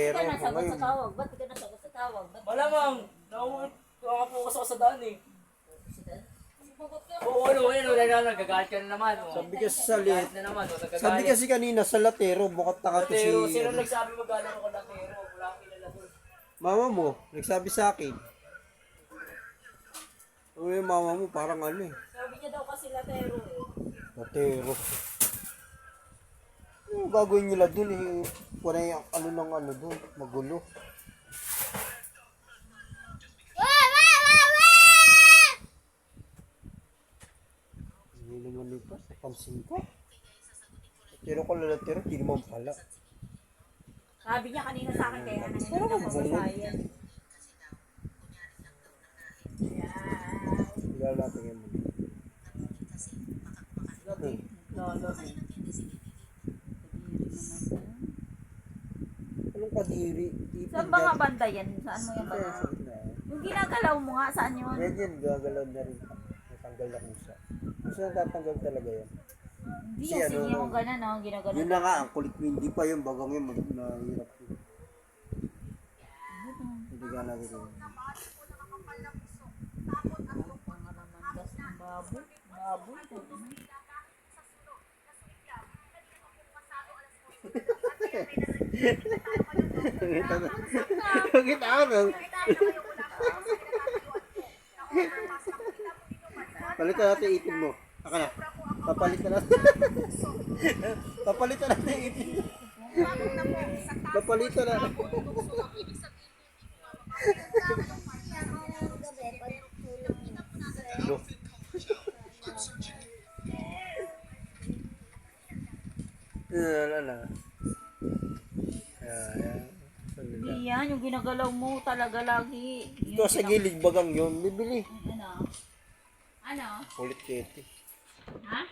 latero. ka nasagot sa Ngayon, tawag? Ba't di ka nasagot sa tawag? Ba't Malamang, nauwi, nakapokus ako sa daan eh. Sumagot ka. Oo, ano, ano, wala na, nagagalit ka na naman. Oh. Sabi kasi sa lit. Na naman, oh, nagagalit. Sabi kasi kanina sa latero, mukhang taka to si... Latero, sino ano, nagsabi mo gano'n ako latero? Wala akong kilala doon. Mama mo, nagsabi sa akin. Ano yung mama mo, parang ano eh. Sabi niya daw kasi latero eh. Latero. Ano gagawin nila dun eh? Wala yung ano ng ano dun, magulo. Hindi naman lipas, napansin ko. Latero ko latero, di naman pala. Sabi niya kanina sa akin kaya nang hindi na masasayan. Hindi natin yan. Gabi. Lalo. Kadiri? Saan ba nga banda yan? Saan mo yung banda? Yung ginagalaw mo nga, saan yun? Yan yan, gagalaw na rin. Natanggal na kusa. Gusto na tatanggal talaga yan. Hindi Si yung ano, yung gano'n, no? Ginagalaw. Yun na nga, ang kulit mo, hindi pa yung bagang yun, mag- mahirap yun. Hindi ka natin yun. Baboy. Baboy. Bakit araw? Palitan natin itin mo. Aka na. Papalitan natin. Papalitan natin itin mo. Papalitan natin. Ano? Ano? Ayan. Hindi yan, yung ginagalaw mo talaga lagi. Ito sa gilid bagang yun, bibili. Ano? Ano? Kulit kete. Ha?